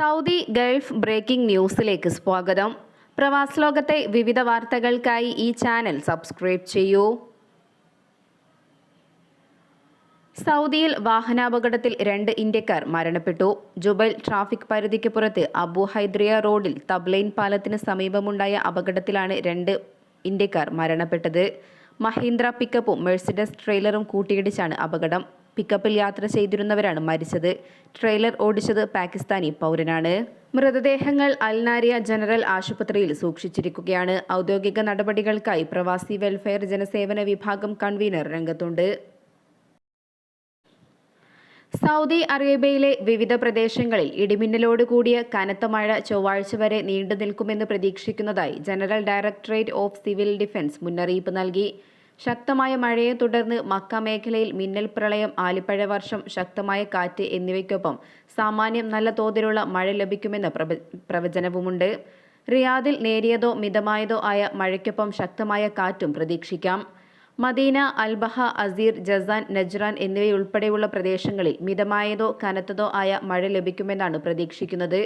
Saudi Gulf breaking ന്യൂസിലേക്ക് സ്വാഗതം. പ്രവാസ ലോകത്തെ വിവിധ വാർത്തകൾക്കായി ഈ ചാനൽ സബ്സ്ക്രൈബ് ചെയ്യൂ. സൗദിയിൽ വാഹനാപകടത്തിൽ രണ്ട് ഇന്ത്യക്കാർ മരണപ്പെട്ടു. ജുബൈൽ ട്രാഫിക് പരിധിക്ക് പുറത്ത് അബു ഹൈദ്രിയ റോഡിൽ തബ്ലൈൻ പാലത്തിന് സമീപമുണ്ടായ അപകടത്തിലാണ് രണ്ട് ഇന്ത്യക്കാർ മരണപ്പെട്ടത്. മഹീന്ദ്ര പിക്കപ്പും മെഴ്സിഡസ് ട്രെയിലറും കൂട്ടിയിടിച്ചാണ് അപകടം. പിക്കപ്പിൽ യാത്ര ചെയ്തിരുന്നവരാണ് മരിച്ചത്. ട്രെയിലർ ഓടിച്ചത് പാകിസ്ഥാനി പൗരനാണ്. മൃതദേഹങ്ങൾ അൽനാരിയ ജനറൽ ആശുപത്രിയിൽ സൂക്ഷിച്ചിരിക്കുകയാണ്. ഔദ്യോഗിക നടപടികൾക്കായി പ്രവാസി വെൽഫെയർ ജനസേവന വിഭാഗം കൺവീനർ രംഗത്തുണ്ട്. സൗദി അറേബ്യയിലെ വിവിധ പ്രദേശങ്ങളിൽ ഇടിമിന്നലോട് കൂടിയ കനത്ത മഴ ചൊവ്വാഴ്ച വരെ നീണ്ടു നിൽക്കുമെന്ന് പ്രതീക്ഷിക്കുന്നതായി general directorate of civil defence മുന്നറിയിപ്പ് നൽകി. ശക്തമായ മഴയെ തുടർന്ന് മക്ക മേഖലയിൽ മിന്നൽ പ്രളയം ആലിപ്പഴ വർഷം ശക്തമായ കാറ്റ് എന്നിവയ്ക്കൊപ്പം സാമാന്യം നല്ല തോതിലുള്ള മഴ ലഭിക്കുമെന്ന പ്രവചനവുമുണ്ട്. റിയാദിൽ നേരിയതോ മിതമായതോ ആയ മഴയ്ക്കൊപ്പം ശക്തമായ കാറ്റും പ്രതീക്ഷിക്കാം. Medina Al Baha Asir Jazan Najran എന്നിവയുൾപ്പെടെയുള്ള പ്രദേശങ്ങളിൽ മിതമായതോ കനത്തതോ ആയ മഴ ലഭിക്കുമെന്നാണ് പ്രതീക്ഷിക്കുന്നത്.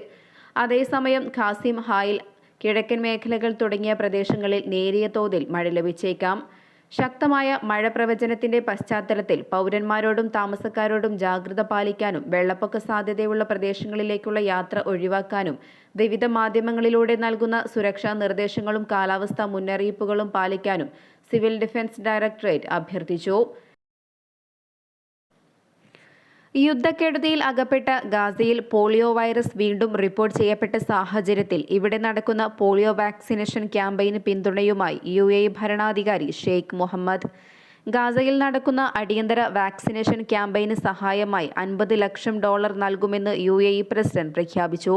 അതേസമയം ഖാസിം ഹായിൽ കിഴക്കൻ മേഖലകൾ തുടങ്ങിയ പ്രദേശങ്ങളിൽ നേരിയ തോതിൽ മഴ ലഭിച്ചേക്കാം. ശക്തമായ മഴ പ്രവചനത്തിന്റെ പശ്ചാത്തലത്തിൽ പൗരന്മാരോടും താമസക്കാരോടും ജാഗ്രത പാലിക്കാനും വെള്ളപ്പൊക്ക സാധ്യതയുള്ള പ്രദേശങ്ങളിലേക്കുള്ള യാത്ര ഒഴിവാക്കാനും വിവിധ മാധ്യമങ്ങളിലൂടെ നൽകുന്ന സുരക്ഷാ നിർദ്ദേശങ്ങളും കാലാവസ്ഥാ മുന്നറിയിപ്പുകളും പാലിക്കാനും സിവിൽ ഡിഫൻസ് ഡയറക്ടറേറ്റ് അഭ്യർത്ഥിച്ചു. യുദ്ധക്കെടുതിയിൽ അകപ്പെട്ട ഗാസയിൽ പോളിയോ വൈറസ് വീണ്ടും റിപ്പോർട്ട് ചെയ്യപ്പെട്ട സാഹചര്യത്തിൽ ഇവിടെ നടക്കുന്ന പോളിയോ വാക്സിനേഷൻ ക്യാമ്പയിന് പിന്തുണയുമായി യു എ ഭരണാധികാരി ഷെയ്ഖ് മുഹമ്മദ്. ഗാസയിൽ നടക്കുന്ന അടിയന്തര വാക്സിനേഷൻ ക്യാമ്പയിന് സഹായമായി അൻപത് ലക്ഷം ഡോളർ നൽകുമെന്ന് യു പ്രസിഡന്റ് പ്രഖ്യാപിച്ചു.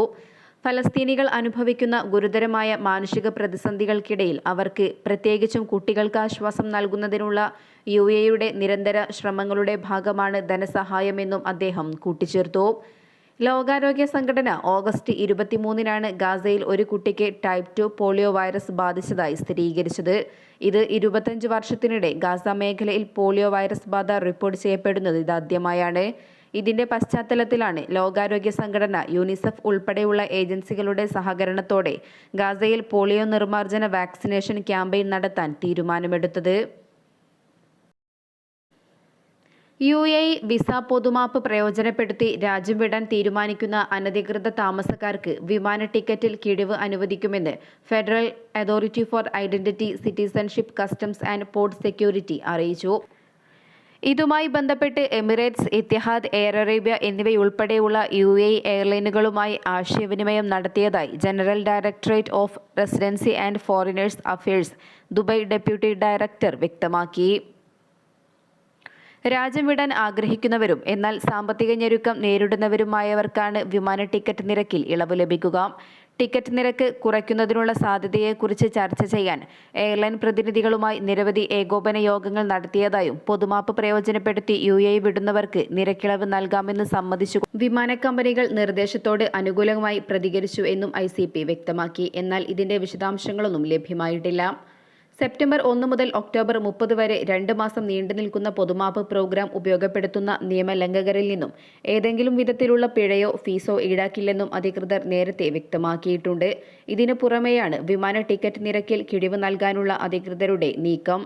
ഫലസ്തീനികൾ അനുഭവിക്കുന്ന ഗുരുതരമായ മാനുഷിക പ്രതിസന്ധികൾക്കിടയിൽ അവർക്ക് പ്രത്യേകിച്ചും കുട്ടികൾക്ക് ആശ്വാസം നൽകുന്നതിനുള്ള യു എയുടെ നിരന്തര ശ്രമങ്ങളുടെ ഭാഗമാണ് ധനസഹായമെന്നും അദ്ദേഹം കൂട്ടിച്ചേർത്തു. ലോകാരോഗ്യ സംഘടന ഓഗസ്റ്റ് ഇരുപത്തിമൂന്നിനാണ് ഗാസയിൽ ഒരു കുട്ടിക്ക് ടൈപ്പ് ടു പോളിയോ വൈറസ് ബാധിച്ചതായി സ്ഥിരീകരിച്ചത്. ഇത് ഇരുപത്തഞ്ച് വർഷത്തിനിടെ ഗാസ മേഖലയിൽ പോളിയോ വൈറസ് ബാധ റിപ്പോർട്ട് ചെയ്യപ്പെടുന്നത് ഇതാദ്യമായാണ്. ഇതിന്റെ പശ്ചാത്തലത്തിലാണ് ലോകാരോഗ്യ സംഘടന യൂണിസെഫ് ഉൾപ്പെടെയുള്ള ഏജൻസികളുടെ സഹകരണത്തോടെ ഗാസയിൽ പോളിയോ നിർമ്മാർജന വാക്സിനേഷൻ ക്യാമ്പയിൻ നടത്താൻ തീരുമാനമെടുത്തത്. യു എ വിസ പൊതുമാപ്പ് പ്രയോജനപ്പെടുത്തി രാജ്യം വിടാൻ തീരുമാനിക്കുന്ന അനധികൃത താമസക്കാർക്ക് വിമാന ടിക്കറ്റിൽ കിഴിവ് അനുവദിക്കുമെന്ന് federal authority for identity citizenship customs and port security അറിയിച്ചു. ഇതുമായി ബന്ധപ്പെട്ട് എമിറേറ്റ്സ് ഇത്തിഹാദ് എയർ അറേബ്യ എന്നിവയുൾപ്പെടെയുള്ള യു എ എയർലൈനുകളുമായി ആശയവിനിമയം നടത്തിയതായി general directorate of residency and foreigners affairs Dubai deputy director വ്യക്തമാക്കി. രാജ്യം വിടാൻ ആഗ്രഹിക്കുന്നവരും എന്നാൽ സാമ്പത്തിക ഞെരുക്കം നേരിടുന്നവരുമായവർക്കാണ് വിമാന ടിക്കറ്റ് നിരക്കിൽ ഇളവ് ലഭിക്കുക. ടിക്കറ്റ് നിരക്ക് കുറയ്ക്കുന്നതിനുള്ള സാധ്യതയെക്കുറിച്ച് ചർച്ച ചെയ്യാൻ എയർലൈൻ പ്രതിനിധികളുമായി നിരവധി ഏകോപന യോഗങ്ങൾ നടത്തിയതായും പൊതുമാപ്പ് പ്രയോജനപ്പെടുത്തി യു എ വിടുന്നവർക്ക് നിരക്കിളവ് നൽകാമെന്ന് സമ്മതിച്ചു. വിമാന കമ്പനികൾ നിർദ്ദേശത്തോട് അനുകൂലമായി പ്രതികരിച്ചു എന്നും ഐ വ്യക്തമാക്കി. എന്നാൽ ഇതിന്റെ വിശദാംശങ്ങളൊന്നും ലഭ്യമായിട്ടില്ല. സെപ്റ്റംബർ ഒന്ന് മുതൽ ഒക്ടോബർ മുപ്പത് വരെ രണ്ട് മാസം നീണ്ടുനിൽക്കുന്ന പൊതുമാപ്പ് പ്രോഗ്രാം ഉപയോഗപ്പെടുത്തുന്ന നിയമലംഘകരിൽ നിന്നും ഏതെങ്കിലും വിധത്തിലുള്ള പിഴയോ ഫീസോ ഈടാക്കില്ലെന്നും അധികൃതർ നേരത്തെ വ്യക്തമാക്കിയിട്ടുണ്ട്. ഇതിനു പുറമെയാണ് വിമാന ടിക്കറ്റ് നിരക്കിൽ കിഴിവ് നൽകാനുള്ള അധികൃതരുടെ നീക്കം.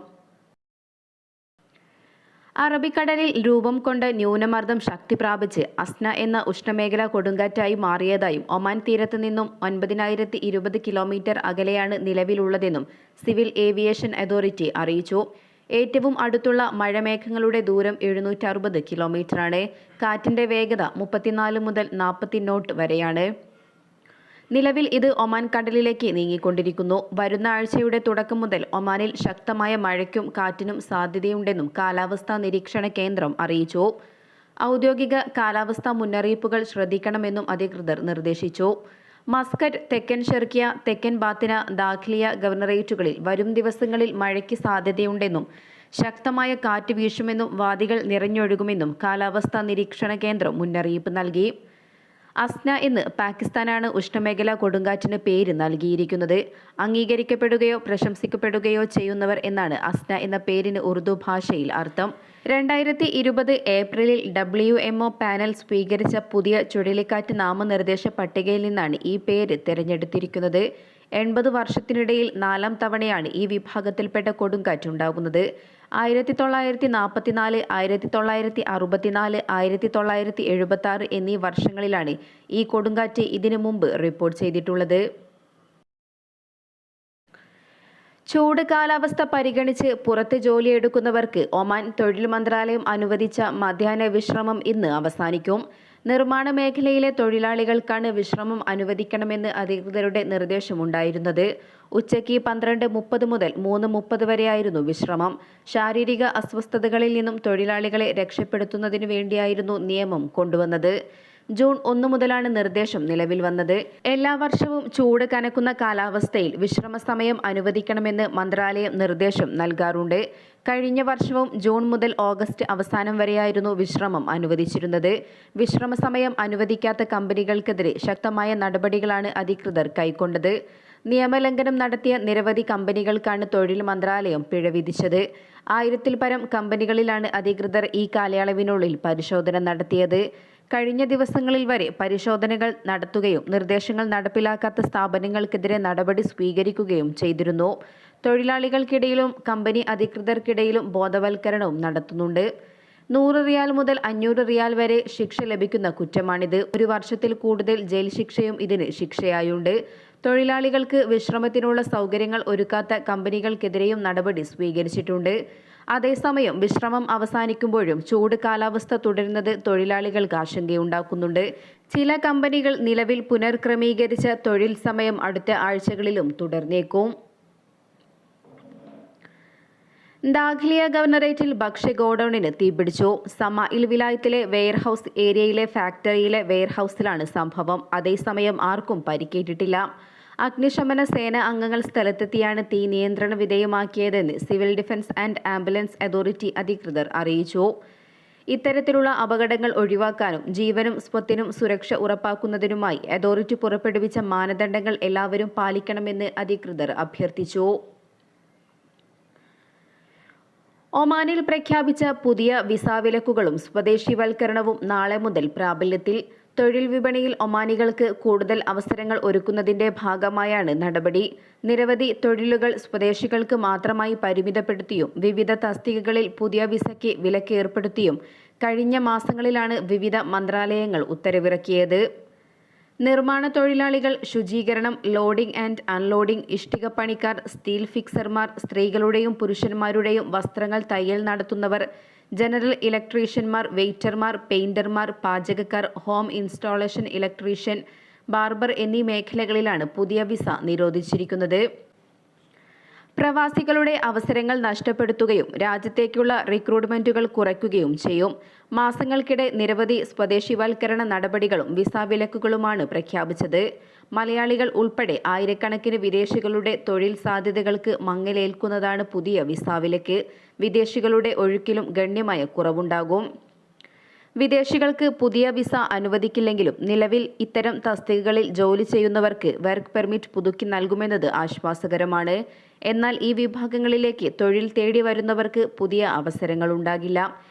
അറബിക്കടലിൽ രൂപം കൊണ്ട് ന്യൂനമർദ്ദം ശക്തി പ്രാപിച്ച് അസ്ന എന്ന ഉഷ്ണമേഖല കൊടുങ്കാറ്റായി മാറിയതായും ഒമാൻ തീരത്ത് നിന്നും ഒൻപതിനായിരത്തി ഇരുപത് കിലോമീറ്റർ അകലെയാണ് നിലവിലുള്ളതെന്നും സിവിൽ ഏവിയേഷൻ അതോറിറ്റി അറിയിച്ചു. ഏറ്റവും അടുത്തുള്ള മഴമേഘങ്ങളുടെ ദൂരം എഴുന്നൂറ്റി അറുപത് കിലോമീറ്ററാണ്. കാറ്റിന്റെ വേഗത മുപ്പത്തിനാല് മുതൽ നാൽപ്പത്തി നോട്ട് വരെയാണ്. നിലവിൽ ഇത് ഒമാൻ കടലിലേക്ക് നീങ്ങിക്കൊണ്ടിരിക്കുന്നു. വരുന്ന ആഴ്ചയുടെ തുടക്കം മുതൽ ഒമാനിൽ ശക്തമായ മഴയ്ക്കും കാറ്റിനും സാധ്യതയുണ്ടെന്നും കാലാവസ്ഥാ നിരീക്ഷണ കേന്ദ്രം അറിയിച്ചു. ഔദ്യോഗിക കാലാവസ്ഥാ മുന്നറിയിപ്പുകൾ ശ്രദ്ധിക്കണമെന്നും അധികൃതർ നിർദ്ദേശിച്ചു. മസ്കറ്റ് തെക്കൻ ഷെർക്കിയ തെക്കൻ ബാത്തിന ദാഖ്ലിയ ഗവർണറേറ്റുകളിൽ വരും ദിവസങ്ങളിൽ മഴയ്ക്ക് സാധ്യതയുണ്ടെന്നും ശക്തമായ കാറ്റ് വീശുമെന്നും വാദികൾ നിറഞ്ഞൊഴുകുമെന്നും കാലാവസ്ഥാ നിരീക്ഷണ കേന്ദ്രം മുന്നറിയിപ്പ് നൽകി. അസ്ന എന്ന് പാകിസ്ഥാനാണ് ഉഷ്ണമേഖലാ കൊടുങ്കാറ്റിന് പേര് നൽകിയിരിക്കുന്നത്. അംഗീകരിക്കപ്പെടുകയോ പ്രശംസിക്കപ്പെടുകയോ ചെയ്യുന്നവർ എന്നാണ് അസ്ന എന്ന പേരിന് ഉറുദു ഭാഷയിൽ അർത്ഥം. രണ്ടായിരത്തി ഇരുപത് ഏപ്രിലിൽ ഡബ്ല്യു എം ഒ പാനൽ സ്വീകരിച്ച പുതിയ ചുഴലിക്കാറ്റ് നാമനിർദ്ദേശ പട്ടികയിൽ നിന്നാണ് ഈ പേര് തിരഞ്ഞെടുത്തിരിക്കുന്നത്. എൺപത് വർഷത്തിനിടയിൽ നാലാം തവണയാണ് ഈ വിഭാഗത്തിൽപ്പെട്ട കൊടുങ്കാറ്റുണ്ടാകുന്നത് ആയിരത്തി തൊള്ളായിരത്തി നാൽപ്പത്തിനാല് ആയിരത്തി തൊള്ളായിരത്തി അറുപത്തിനാല് ആയിരത്തി തൊള്ളായിരത്തി എഴുപത്തി ആറ് എന്നീ വർഷങ്ങളിലാണ് ഈ കൊടുങ്കാറ്റ് ഇതിനു മുമ്പ് റിപ്പോർട്ട് ചെയ്തിട്ടുള്ളത്. ചൂട് കാലാവസ്ഥ പരിഗണിച്ച് പുറത്ത് ജോലിയെടുക്കുന്നവർക്ക് ഒമാൻ തൊഴിൽ മന്ത്രാലയം അനുവദിച്ച മധ്യാഹ്ന വിശ്രമം ഇന്ന് അവസാനിക്കും. നിർമ്മാണ മേഖലയിലെ തൊഴിലാളികൾക്കാണ് വിശ്രമം അനുവദിക്കണമെന്ന് അധികൃതരുടെ നിർദ്ദേശമുണ്ടായിരുന്നത്. ഉച്ചയ്ക്ക് പന്ത്രണ്ട് മുപ്പത് മുതൽ മൂന്ന് മുപ്പത് വരെയായിരുന്നു വിശ്രമം. ശാരീരിക അസ്വസ്ഥതകളിൽ നിന്നും തൊഴിലാളികളെ രക്ഷപ്പെടുത്തുന്നതിനു വേണ്ടിയായിരുന്നു നിയമം കൊണ്ടുവന്നത്. ജൂൺ ഒന്ന് മുതലാണ് നിർദ്ദേശം നിലവിൽ വന്നത്. എല്ലാ വർഷവും ചൂട് കനക്കുന്ന കാലാവസ്ഥയിൽ വിശ്രമ സമയം അനുവദിക്കണമെന്ന് മന്ത്രാലയം നിർദ്ദേശം നൽകാറുണ്ട്. കഴിഞ്ഞ വർഷവും ജൂൺ മുതൽ ഓഗസ്റ്റ് അവസാനം വരെയായിരുന്നു വിശ്രമം അനുവദിച്ചിരുന്നത്. വിശ്രമ സമയം അനുവദിക്കാത്ത കമ്പനികൾക്കെതിരെ ശക്തമായ നടപടികളാണ് അധികൃതർ കൈക്കൊണ്ടത്. നിയമലംഘനം നടത്തിയ നിരവധി കമ്പനികൾക്കാണ് തൊഴിൽ മന്ത്രാലയം പിഴ വിധിച്ചത്. ആയിരത്തിൽ പരം കമ്പനികളിലാണ് അധികൃതർ ഈ കാലയളവിനുള്ളിൽ പരിശോധന നടത്തിയത്. കഴിഞ്ഞ ദിവസങ്ങളിൽ വരെ പരിശോധനകൾ നടത്തുകയും നിർദ്ദേശങ്ങൾ നടപ്പിലാക്കാത്ത സ്ഥാപനങ്ങൾക്കെതിരെ നടപടി സ്വീകരിക്കുകയും ചെയ്തിരുന്നു. തൊഴിലാളികൾക്കിടയിലും കമ്പനി അധികൃതർക്കിടയിലും ബോധവൽക്കരണവും നടത്തുന്നുണ്ട്. നൂറ് റിയാൽ മുതൽ അഞ്ഞൂറ് റിയാൽ വരെ ശിക്ഷ ലഭിക്കുന്ന കുറ്റമാണിത്. ഒരു വർഷത്തിൽ കൂടുതൽ ജയിൽ ശിക്ഷയും ഇതിന് ശിക്ഷയായുണ്ട്. തൊഴിലാളികൾക്ക് വിശ്രമത്തിനുള്ള സൗകര്യങ്ങൾ ഒരുക്കാത്ത കമ്പനികൾക്കെതിരെയും നടപടി സ്വീകരിച്ചിട്ടുണ്ട്. അതേസമയം വിശ്രമം അവസാനിക്കുമ്പോഴും ചൂട് കാലാവസ്ഥ തുടരുന്നത് തൊഴിലാളികൾക്ക് ആശങ്കയുണ്ടാക്കുന്നുണ്ട്. ചില കമ്പനികൾ നിലവിൽ പുനർക്രമീകരിച്ച തൊഴിൽ സമയം അടുത്ത ആഴ്ചകളിലും തുടർന്നേക്കും. ദാഖ്ലിയ ഗവർണറേറ്റിൽ ഭക്ഷ്യ ഗോഡൌണിന് തീപിടിച്ചു സമായിൽ വിലായത്തിലെ വെയർഹൌസ് ഏരിയയിലെ ഫാക്ടറിയിലെ വെയർഹൌസിലാണ് സംഭവം. അതേസമയം ആർക്കും പരിക്കേറ്റിട്ടില്ല. അഗ്നിശമന സേന അംഗങ്ങൾ സ്ഥലത്തെത്തിയാണ് തീ നിയന്ത്രണ വിധേയമാക്കിയതെന്ന് civil defence and ambulance authority അധികൃതർ അറിയിച്ചു. ഇത്തരത്തിലുള്ള അപകടങ്ങൾ ഒഴിവാക്കാനും ജീവനും സ്വത്തിനും സുരക്ഷ ഉറപ്പാക്കുന്നതിനുമായി അതോറിറ്റി പുറപ്പെടുവിച്ച മാനദണ്ഡങ്ങൾ എല്ലാവരും പാലിക്കണമെന്ന് അധികൃതർ അഭ്യർത്ഥിച്ചു. ഒമാനിൽ പ്രഖ്യാപിച്ച പുതിയ വിസ വിലക്കുകളും സ്വദേശിവൽക്കരണവും നാളെ മുതൽ പ്രാബല്യത്തിൽ. തൊഴിൽ വിപണിയിൽ ഒമാനികൾക്ക് കൂടുതൽ അവസരങ്ങൾ ഒരുക്കുന്നതിന്റെ ഭാഗമായാണ് നടപടി. നിരവധി തൊഴിലുകൾ സ്വദേശികൾക്ക് മാത്രമായി പരിമിതപ്പെടുത്തിയും വിവിധ തസ്തികകളിൽ പുതിയ വിസയ്ക്ക് വിലക്ക് ഏർപ്പെടുത്തിയും കഴിഞ്ഞ മാസങ്ങളിലാണ് വിവിധ മന്ത്രാലയങ്ങൾ ഉത്തരവിറക്കിയത്. നിർമ്മാണ തൊഴിലാളികൾ ശുചീകരണം ലോഡിംഗ് ആൻഡ് അൺലോഡിംഗ് ഇഷ്ടികപ്പണിക്കാർ സ്റ്റീൽ ഫിക്സർമാർ സ്ത്രീകളുടെയും പുരുഷന്മാരുടെയും വസ്ത്രങ്ങൾ തയ്യൽ നടത്തുന്നവർ ജനറൽ ഇലക്ട്രീഷ്യന്മാർ വെയ്റ്റർമാർ പെയിന്റർമാർ പാചകക്കാർ ഹോം ഇൻസ്റ്റാളേഷൻ ഇലക്ട്രീഷ്യൻ ബാർബർ എന്നീ മേഖലകളിലാണ് പുതിയ വിസ നിരോധിച്ചിരിക്കുന്നത്. പ്രവാസികളുടെ അവസരങ്ങൾ നഷ്ടപ്പെടുത്തുകയും രാജ്യത്തേക്കുള്ള റിക്രൂട്ട്മെന്റുകൾ കുറയ്ക്കുകയും ചെയ്യും. മാസങ്ങൾക്കിടെ നിരവധി സ്വദേശിവൽക്കരണ നടപടികളും വിസ വിലക്കുകളുമാണ് പ്രഖ്യാപിച്ചത്. മലയാളികൾ ഉൾപ്പെടെ ആയിരക്കണക്കിന് വിദേശികളുടെ തൊഴിൽ സാധ്യതകൾക്ക് മങ്ങലേൽക്കുന്നതാണ് പുതിയ വിസ വിലക്ക്. വിദേശികളുടെ ഒഴുക്കിലും ഗണ്യമായ കുറവുണ്ടാകും. വിദേശികൾക്ക് പുതിയ വിസ അനുവദിക്കില്ലെങ്കിലും നിലവിൽ ഇത്തരം തസ്തികകളിൽ ജോലി ചെയ്യുന്നവർക്ക് വർക്ക് പെർമിറ്റ് പുതുക്കി നൽകുമെന്നത് ആശ്വാസകരമാണ്. എന്നാൽ ഈ വിഭാഗങ്ങളിലേക്ക് തൊഴിൽ തേടി വരുന്നവർക്ക് പുതിയ അവസരങ്ങളുണ്ടാകില്ല